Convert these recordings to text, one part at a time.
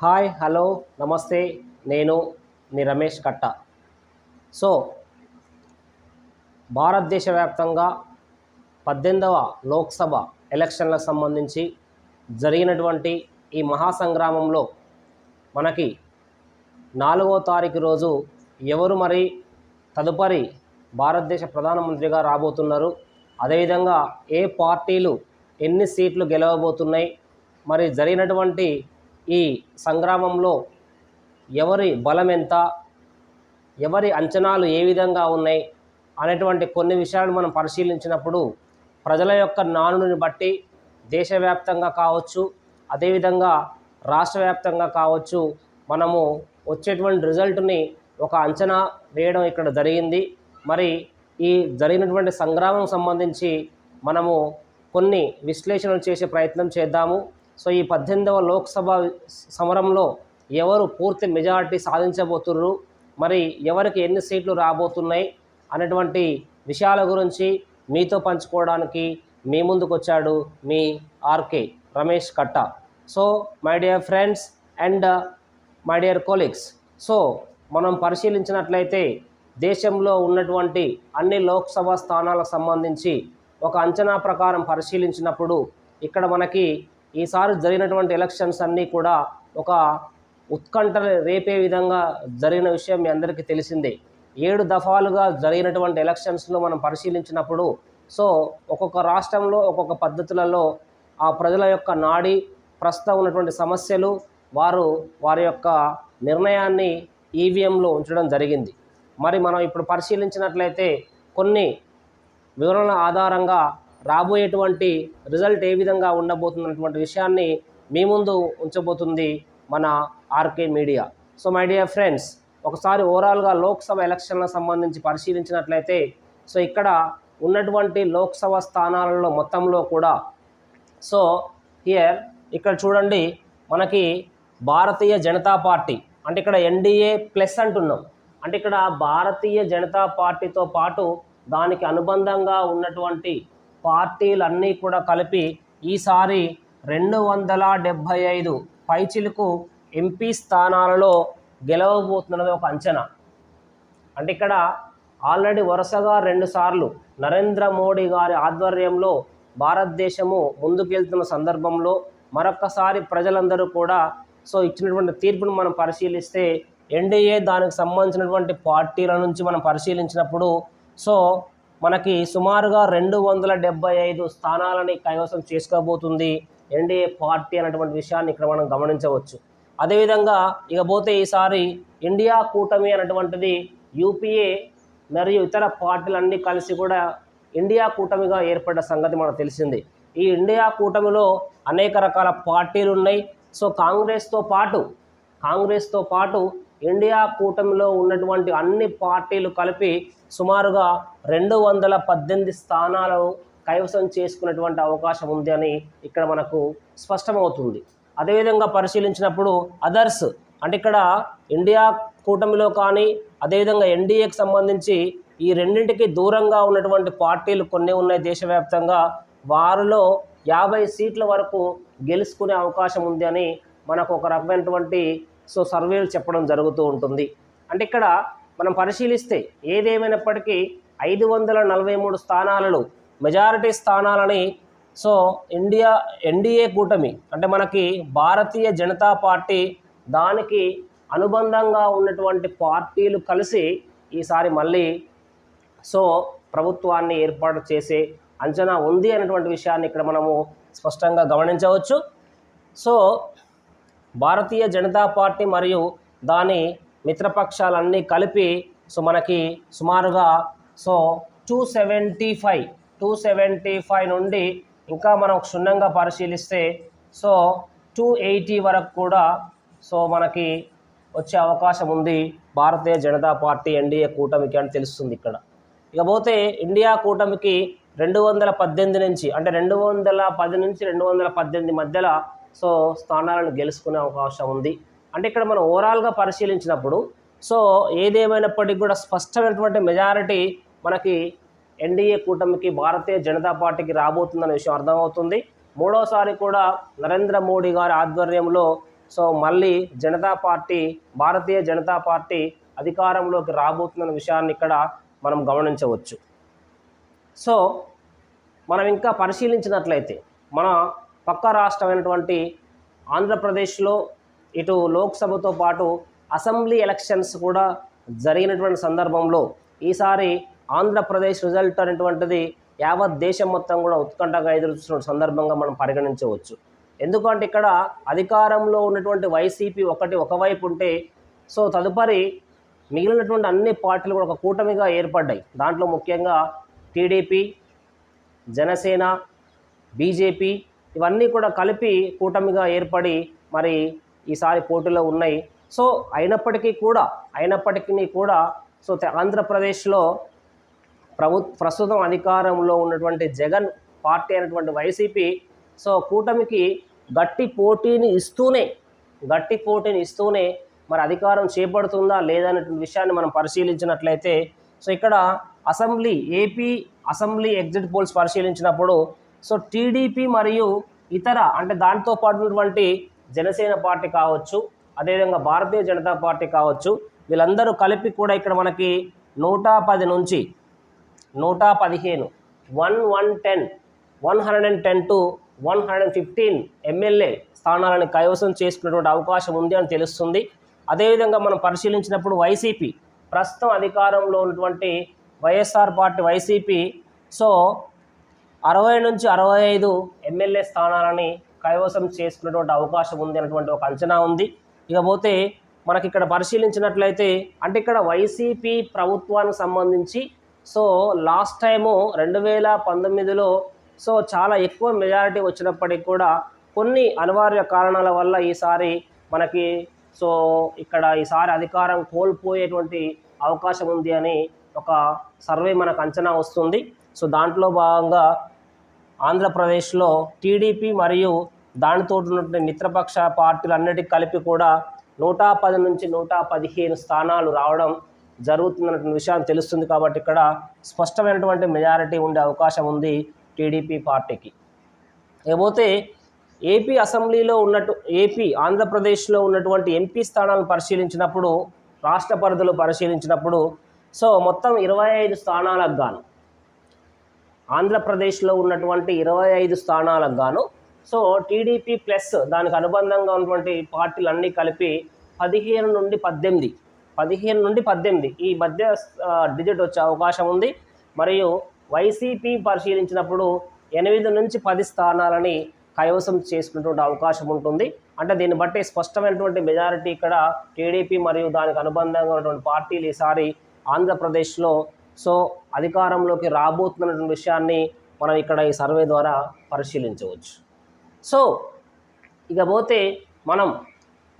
Hi hello నమస్తే. నేను మీ Ramesh Katta. So భారతదేశ వ్యాప్తంగా పద్దెనిమిదవ లోక్సభ ఎలక్షన్లకు సంబంధించి జరిగినటువంటి ఈ మహాసంగ్రామంలో మనకి నాలుగో తారీఖు రోజు ఎవరు మరి తదుపరి భారతదేశ ప్రధానమంత్రిగా రాబోతున్నారు? అదేవిధంగా ఏ పార్టీలు ఎన్ని సీట్లు గెలవబోతున్నాయి? మరి జరిగినటువంటి ఈ సంగ్రామంలో ఎవరి బలం ఎంత ఎవరి అంచనాలు ఏ విధంగా ఉన్నాయి అనేటువంటి కొన్ని విషయాలు మనం పరిశీలించినప్పుడు ప్రజల యొక్క నానుడిని బట్టి దేశవ్యాప్తంగా కావచ్చు అదేవిధంగా రాష్ట్ర వ్యాప్తంగా కావచ్చు మనము వచ్చేటువంటి రిజల్ట్ని ఒక అంచనా వేయడం ఇక్కడ జరిగింది. మరి ఈ జరిగినటువంటి సంగ్రామం సంబంధించి మనము కొన్ని విశ్లేషణలు చేసే ప్రయత్నం చేద్దాము. సో ఈ పద్దెనిమిదవ లోక్సభ సమరంలో ఎవరు పూర్తి మెజారిటీ సాధించబోతుర్రు? మరి ఎవరికి ఎన్ని సీట్లు రాబోతున్నాయి? అనేటువంటి విషయాల గురించి మీతో పంచుకోవడానికి మీ ముందుకు వచ్చాడు మీ R K Ramesh Katta. So my dear friends and my dear colleagues so మనం పరిశీలించినట్లయితే దేశంలో ఉన్నటువంటి అన్ని లోక్సభ స్థానాలకు సంబంధించి ఒక అంచనా ప్రకారం పరిశీలించినప్పుడు ఇక్కడ మనకి ఈసారి జరిగినటువంటి ఎలక్షన్స్ అన్నీ కూడా ఒక ఉత్కంఠ రేపే విధంగా జరిగిన విషయం మీ అందరికీ తెలిసిందే. ఏడు దఫాలుగా జరిగినటువంటి ఎలక్షన్స్లో మనం పరిశీలించినప్పుడు సో ఒక్కొక్క రాష్ట్రంలో ఒక్కొక్క పద్ధతులలో ఆ ప్రజల యొక్క నాడి ప్రస్తుతం ఉన్నటువంటి సమస్యలు వారు వారి యొక్క నిర్ణయాన్ని ఈవీఎంలో ఉంచడం జరిగింది. మరి మనం ఇప్పుడు పరిశీలించినట్లయితే కొన్ని వివరణల ఆధారంగా రాబోయేటువంటి రిజల్ట్ ఏ విధంగా ఉండబోతున్నటువంటి విషయాన్ని మీ ముందు ఉంచబోతుంది మన RK media. So my dear friends ఒకసారి ఓవరాల్గా లోక్సభ ఎలక్షన్లకు సంబంధించి పరిశీలించినట్లయితే సో ఇక్కడ ఉన్నటువంటి లోక్సభ స్థానాలలో మొత్తంలో కూడా సో హియర్ ఇక్కడ చూడండి మనకి భారతీయ జనతా పార్టీ అంటే ఇక్కడ ఎన్డీఏ ప్లస్ అంటున్నాం. అంటే ఇక్కడ భారతీయ జనతా పార్టీతో పాటు దానికి అనుబంధంగా ఉన్నటువంటి పార్టీలన్నీ కూడా కలిపి ఈసారి రెండు వందల డెబ్భై ఐదు పైచిలకు ఎంపీ స్థానాలలో గెలవబోతున్నది ఒక అంచనా. అంటే ఇక్కడ ఆల్రెడీ వరుసగా రెండుసార్లు నరేంద్ర మోడీ గారి ఆధ్వర్యంలో భారతదేశము ముందుకెళ్తున్న సందర్భంలో మరొక్కసారి ప్రజలందరూ కూడా సో ఇచ్చినటువంటి తీర్పును మనం పరిశీలిస్తే ఎన్డీఏ దానికి సంబంధించినటువంటి పార్టీల నుంచి మనం పరిశీలించినప్పుడు సో మనకి సుమారుగా రెండు వందల డెబ్బై ఐదు స్థానాలని కైవసం చేసుకోబోతుంది ఎన్డీఏ పార్టీ అనేటువంటి విషయాన్ని ఇక్కడ మనం గమనించవచ్చు. అదేవిధంగా ఇకపోతే ఈసారి ఇండియా కూటమి అనేటువంటిది యూపీఏ మరియు ఇతర పార్టీలన్నీ కలిసి కూడా ఇండియా కూటమిగా ఏర్పడ్డ సంగతి మనకు తెలిసింది. ఈ ఇండియా కూటమిలో అనేక రకాల పార్టీలు ఉన్నాయి. సో కాంగ్రెస్తో పాటు కాంగ్రెస్తో పాటు ఇండియా కూటమిలో ఉన్నటువంటి అన్ని పార్టీలు కలిపి సుమారుగా రెండు వందల పద్దెనిమిది స్థానాలు కైవసం చేసుకునేటువంటి అవకాశం ఉంది అని ఇక్కడ మనకు స్పష్టమవుతుంది. అదేవిధంగా పరిశీలించినప్పుడు అదర్స్ అంటే ఇక్కడ ఇండియా కూటమిలో కానీ అదేవిధంగా ఎన్డీఏకి సంబంధించి ఈ రెండింటికి దూరంగా ఉన్నటువంటి పార్టీలు కొన్ని ఉన్నాయి దేశవ్యాప్తంగా. వారిలో యాభై సీట్ల వరకు గెలుచుకునే అవకాశం ఉంది అని మనకు ఒక రకమైనటువంటి సో సర్వేలు చెప్పడం జరుగుతూ ఉంటుంది. అంటే ఇక్కడ మనం పరిశీలిస్తే ఏదేమైనప్పటికీ ఐదు వందల నలభై మూడు స్థానాలలో మెజారిటీ స్థానాలని సో ఇండియా ఎన్డీఏ కూటమి అంటే మనకి భారతీయ జనతా పార్టీ దానికి అనుబంధంగా ఉన్నటువంటి పార్టీలు కలిసి ఈసారి మళ్ళీ సో ప్రభుత్వాన్ని ఏర్పాటు చేసే అంచనా ఉంది అనేటువంటి విషయాన్ని ఇక్కడ మనము స్పష్టంగా గమనించవచ్చు. సో భారతీయ జనతా పార్టీ మరియు దాని మిత్రపక్షాలన్నీ కలిపి సో మనకి సుమారుగా so two seventy five two seventy five నుండి ఇంకా మనం క్షుణ్ణంగా పరిశీలిస్తే సో టూ ఎయిటీ వరకు కూడా సో మనకి వచ్చే అవకాశం ఉంది భారతీయ జనతా పార్టీ ఎన్డీఏ కూటమికి అని తెలుస్తుంది ఇక్కడ. ఇకపోతే ఇండియా కూటమికి రెండు వందల పద్దెనిమిది నుంచి అంటే రెండు వందల పది నుంచి రెండు వందల పద్దెనిమిది మధ్యలో సో స్థానాలను గెలుచుకునే అవకాశం ఉంది. అంటే ఇక్కడ మనం ఓవరాల్గా పరిశీలించినప్పుడు సో ఏదేమైనప్పటికీ కూడా స్పష్టమైనటువంటి మెజారిటీ మనకి ఎన్డీఏ కూటమికి భారతీయ జనతా పార్టీకి రాబోతుందనే విషయం అర్థమవుతుంది. మూడోసారి కూడా నరేంద్ర మోడీ గారి ఆధ్వర్యంలో సో మళ్ళీ జనతా పార్టీ భారతీయ జనతా పార్టీ అధికారంలోకి రాబోతుందన్న విషయాన్ని ఇక్కడ మనం గమనించవచ్చు. సో మనం ఇంకా పరిశీలించినట్లయితే మన పక్క రాష్ట్రమైనటువంటి ఆంధ్రప్రదేశ్లో ఇటు లోక్సభతో పాటు అసెంబ్లీ ఎలక్షన్స్ కూడా జరిగినటువంటి సందర్భంలో ఈసారి ఆంధ్రప్రదేశ్ రిజల్ట్ అనేటువంటిది యావత్ దేశం మొత్తం కూడా ఉత్కంఠగా ఎదురుస్తున్న సందర్భంగా మనం పరిగణించవచ్చు. ఎందుకంటే ఇక్కడ అధికారంలో ఉన్నటువంటి వైసీపీ ఒకటి ఒకవైపు ఉంటే సో తదుపరి మిగిలినటువంటి అన్ని పార్టీలు కూడా ఒక కూటమిగా ఏర్పడ్డాయి. దాంట్లో ముఖ్యంగా టీడీపీ జనసేన బీజేపీ ఇవన్నీ కూడా కలిపి కూటమిగా ఏర్పడి మరి ఈసారి పోటీలో ఉన్నాయి. సో అయినప్పటికీ కూడా అయినప్పటికీ కూడా సో ఆంధ్రప్రదేశ్లో ప్రభు ప్రస్తుతం అధికారంలో ఉన్నటువంటి జగన్ పార్టీ అయినటువంటి వైసీపీ సో కూటమికి గట్టి పోటీని ఇస్తూనే గట్టి పోటీని ఇస్తూనే మరి అధికారం చేపడుతుందా లేదనేటువంటి విషయాన్ని మనం పరిశీలించినట్లయితే సో ఇక్కడ assembly AP assembly exit polls పరిశీలించినప్పుడు సో టీడీపీ మరియు ఇతర అంటే దాంతో పాటు ఉన్నటువంటి జనసేన పార్టీ కావచ్చు అదేవిధంగా భారతీయ జనతా పార్టీ కావచ్చు వీళ్ళందరూ కలిపి కూడా ఇక్కడ మనకి నూట పది నుంచి నూట పదిహేను one one ten one hundred and ten to one hundred and fifteen MLA స్థానాలను కైవసం చేసుకునేటువంటి అవకాశం ఉంది అని తెలుస్తుంది. అదేవిధంగా మనం పరిశీలించినప్పుడు వైసీపీ ప్రస్తుతం అధికారంలో ఉన్నటువంటి వైఎస్ఆర్ పార్టీ వైసీపీ. సో అరవై నుంచి అరవై ఐదు ఎమ్మెల్యే స్థానాలని కైవసం చేసుకునేటువంటి అవకాశం ఉంది అనేటువంటి ఒక అంచనా ఉంది. ఇకపోతే మనకి ఇక్కడ పరిశీలించినట్లయితే అంటే ఇక్కడ వైసీపీ ప్రభుత్వానికి సంబంధించి సో లాస్ట్ టైము రెండు వేల పంతొమ్మిదిలో సో చాలా ఎక్కువ మెజారిటీ వచ్చినప్పటికి కూడా కొన్ని అనివార్య కారణాల వల్ల ఈసారి మనకి సో ఇక్కడ ఈసారి అధికారం కోల్పోయేటువంటి అవకాశం ఉంది అని ఒక సర్వే మనకు అంచనా వస్తుంది. సో దాంట్లో భాగంగా ఆంధ్రప్రదేశ్లో టీడీపీ మరియు దానితో ఉన్నటువంటి మిత్రపక్ష పార్టీలన్నిటికీ కలిపి కూడా నూట పది నుంచి నూట పదిహేను స్థానాలు రావడం జరుగుతుందన్న విషయం తెలుస్తుంది కాబట్టి ఇక్కడ స్పష్టమైనటువంటి మెజారిటీ ఉండే అవకాశం ఉంది టీడీపీ పార్టీకి. లేకపోతే ఏపీ అసెంబ్లీలో ఉన్నట్టు ఏపీ ఆంధ్రప్రదేశ్లో ఉన్నటువంటి ఎంపీ స్థానాలను పరిశీలించినప్పుడు రాష్ట్ర పరిధులు పరిశీలించినప్పుడు సో మొత్తం ఇరవై ఐదు స్థానాలకు గాను ఆంధ్రప్రదేశ్లో ఉన్నటువంటి ఇరవై ఐదు స్థానాలకు గాను సో టీడీపీ ప్లస్ దానికి అనుబంధంగా ఉన్నటువంటి పార్టీలు అన్నీ కలిపి పదిహేను నుండి పద్దెనిమిది పదిహేను నుండి పద్దెనిమిది ఈ మధ్య డిజిట్ వచ్చే అవకాశం ఉంది. మరియు వైసీపీ పరిశీలించినప్పుడు ఎనిమిది నుంచి పది స్థానాలని కైవసం చేసుకునేటువంటి అవకాశం ఉంటుంది. అంటే దీన్ని బట్టి స్పష్టమైనటువంటి మెజారిటీ ఇక్కడ టీడీపీ మరియు దానికి అనుబంధంగా ఉన్నటువంటి పార్టీలు ఈసారి ఆంధ్రప్రదేశ్లో సో అధికారంలోకి రాబోతున్నటువంటి విషయాన్ని మనం ఇక్కడ ఈ సర్వే ద్వారా పరిశీలించవచ్చు. సో ఇకపోతే మనం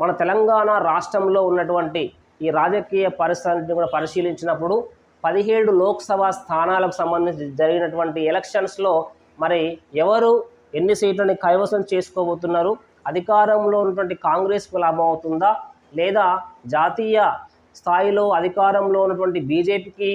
మన తెలంగాణ రాష్ట్రంలో ఉన్నటువంటి ఈ రాజకీయ పరిస్థితిని కూడా పరిశీలించినప్పుడు పదిహేడు లోక్సభ స్థానాలకు సంబంధించి జరిగినటువంటి ఎలక్షన్స్లో మరి ఎవరు ఎన్ని సీట్లని కైవసం చేసుకోబోతున్నారు? అధికారంలో ఉన్నటువంటి కాంగ్రెస్కు లాభం అవుతుందా? లేదా జాతీయ స్థాయిలో అధికారంలో ఉన్నటువంటి బీజేపీకి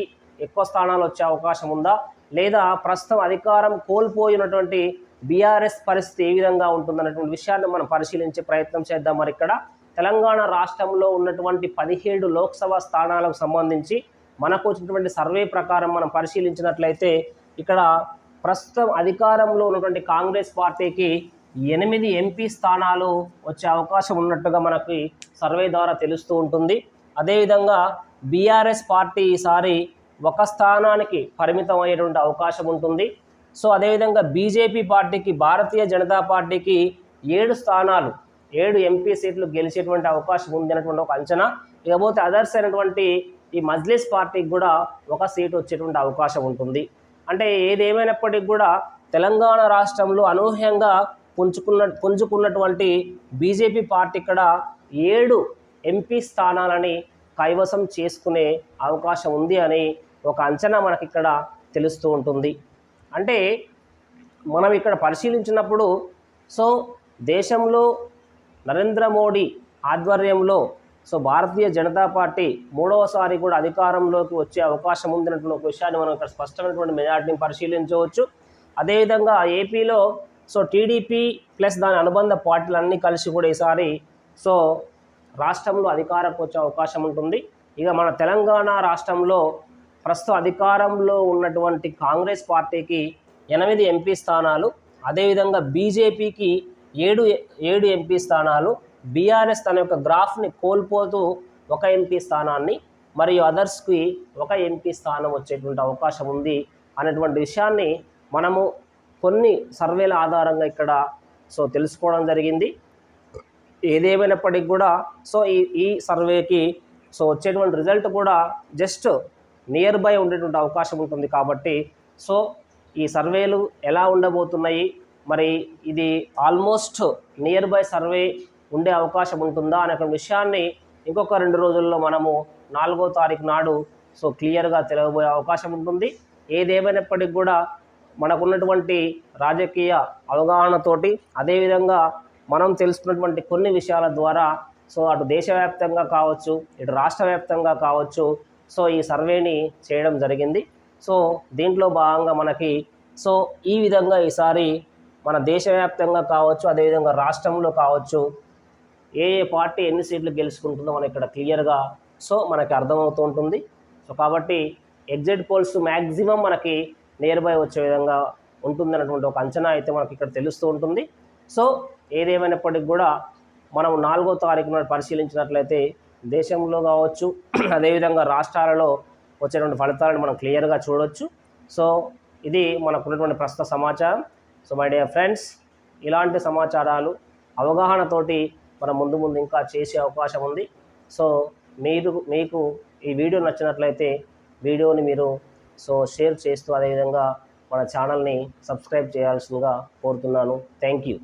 ఎక్కువ స్థానాలు వచ్చే అవకాశం ఉందా? లేదా ప్రస్తుతం అధికారం కోల్పోయినటువంటి బీఆర్ఎస్ పరిస్థితి ఏ విధంగా ఉంటుందన్నటువంటి విషయాన్ని మనం పరిశీలించే ప్రయత్నం చేద్దాం మరి ఇక్కడ. తెలంగాణ రాష్ట్రంలో ఉన్నటువంటి పదిహేడు లోక్సభ స్థానాలకు సంబంధించి మనకు వచ్చినటువంటి సర్వే ప్రకారం మనం పరిశీలించినట్లయితే ఇక్కడ ప్రస్తుతం అధికారంలో ఉన్నటువంటి కాంగ్రెస్ పార్టీకి ఎనిమిది ఎంపీ స్థానాలు వచ్చే అవకాశం ఉన్నట్టుగా మనకి సర్వే ద్వారా తెలుస్తూ ఉంటుంది. అదేవిధంగా బీఆర్ఎస్ పార్టీ ఈసారి ఒక స్థానానికి పరిమితం అయ్యేటువంటి అవకాశం ఉంటుంది. సో అదేవిధంగా బీజేపీ పార్టీకి భారతీయ జనతా పార్టీకి ఏడు స్థానాలు ఏడు ఎంపీ సీట్లు గెలిచేటువంటి అవకాశం ఉంది అనేటువంటి ఒక అంచనా. ఇకపోతే అదర్స్ అయినటువంటి ఈ మజ్లిస్ పార్టీకి కూడా ఒక సీటు వచ్చేటువంటి అవకాశం ఉంటుంది. అంటే ఏదేమైనప్పటికీ కూడా తెలంగాణ రాష్ట్రంలో అనూహ్యంగా పుంజుకున్న పుంజుకున్నటువంటి బీజేపీ పార్టీ ఇక్కడ ఏడు ఎంపీ స్థానాలని కైవసం చేసుకునే అవకాశం ఉంది అని ఒక అంచనా మనకి ఇక్కడ తెలుస్తూ ఉంటుంది. అంటే మనం ఇక్కడ పరిశీలించినప్పుడు సో దేశంలో నరేంద్ర మోడీ ఆధ్వర్యంలో సో భారతీయ జనతా పార్టీ మూడవసారి కూడా అధికారంలోకి వచ్చే అవకాశం ఉందన్నటువంటి ఒక విషయాన్ని మనం ఇక్కడ స్పష్టమైనటువంటి మెజార్టీని పరిశీలించవచ్చు. అదేవిధంగా ఏపీలో సో టీడీపీ ప్లస్ దాని అనుబంధ పార్టీలు అన్నీ కలిసి కూడా ఈసారి సో రాష్ట్రంలో అధికారంకి వచ్చే అవకాశం ఉంటుంది. ఇక మన తెలంగాణ రాష్ట్రంలో ప్రస్తుతం అధికారంలో ఉన్నటువంటి కాంగ్రెస్ పార్టీకి ఎనిమిది ఎంపీ స్థానాలు అదేవిధంగా బీజేపీకి ఏడు ఏడు ఎంపీ స్థానాలు బీఆర్ఎస్ తన యొక్క గ్రాఫ్ని కోల్పోతూ ఒక ఎంపీ స్థానాన్ని మరియు అదర్స్కి ఒక ఎంపీ స్థానం వచ్చేటువంటి అవకాశం ఉంది అనేటువంటి విషయాన్ని మనము కొన్ని సర్వేల ఆధారంగా ఇక్కడ సో తెలుసుకోవడం జరిగింది. ఏదేమైనప్పటికీ కూడా సో ఈ ఈ సర్వేకి సో వచ్చేటువంటి రిజల్ట్ కూడా జస్ట్ నియర్ బై ఉండేటువంటి అవకాశం ఉంటుంది కాబట్టి సో ఈ సర్వేలు ఎలా ఉండబోతున్నాయి? మరి ఇది ఆల్మోస్ట్ నియర్ బై సర్వే ఉండే అవకాశం ఉంటుందా అనే విషయాన్ని ఇంకొక రెండు రోజుల్లో మనము నాలుగో తారీఖు నాడు సో క్లియర్గా తెలియబోయే అవకాశం ఉంటుంది. ఏదేమైనప్పటికీ కూడా మనకున్నటువంటి రాజకీయ అవగాహనతోటి అదేవిధంగా మనం తెలుసుకున్నటువంటి కొన్ని విషయాల ద్వారా సో అటు దేశవ్యాప్తంగా కావచ్చు ఇటు రాష్ట్ర వ్యాప్తంగా కావచ్చు సో ఈ సర్వేని చేయడం జరిగింది. సో దీంట్లో భాగంగా మనకి సో ఈ విధంగా ఈసారి మన దేశవ్యాప్తంగా కావచ్చు అదేవిధంగా రాష్ట్రంలో కావచ్చు ఏ ఏ పార్టీ ఎన్ని సీట్లు గెలుచుకుంటుందో మనకి ఇక్కడ క్లియర్గా సో మనకి అర్థమవుతూ ఉంటుంది. సో కాబట్టి ఎగ్జిట్ పోల్స్ మ్యాక్సిమం మనకి నియర్ బై వచ్చే విధంగా ఉంటుందన్నటువంటి ఒక అంచనా అయితే మనకి ఇక్కడ తెలుస్తూ ఉంటుంది. సో ఏదేమైనప్పటికీ కూడా మనం నాలుగో తారీఖున పరిశీలించినట్లయితే దేశంలో కావచ్చు అదేవిధంగా రాష్ట్రాలలో వచ్చేటువంటి ఫలితాలను మనం క్లియర్గా చూడవచ్చు సో ఇది మనకున్నటువంటి ప్రస్తుత సమాచారం. సో మై డియర్ ఫ్రెండ్స్ ఇలాంటి సమాచారాలు అవగాహనతోటి మనం ముందు ముందు ఇంకా చేసే అవకాశం ఉంది. సో మీరు మీకు ఈ వీడియో నచ్చినట్లయితే వీడియోని మీరు సో షేర్ చేస్తూ అదేవిధంగా మన ఛానల్ని సబ్స్క్రైబ్ చేయాల్సిందిగా కోరుతున్నాను. Thank you.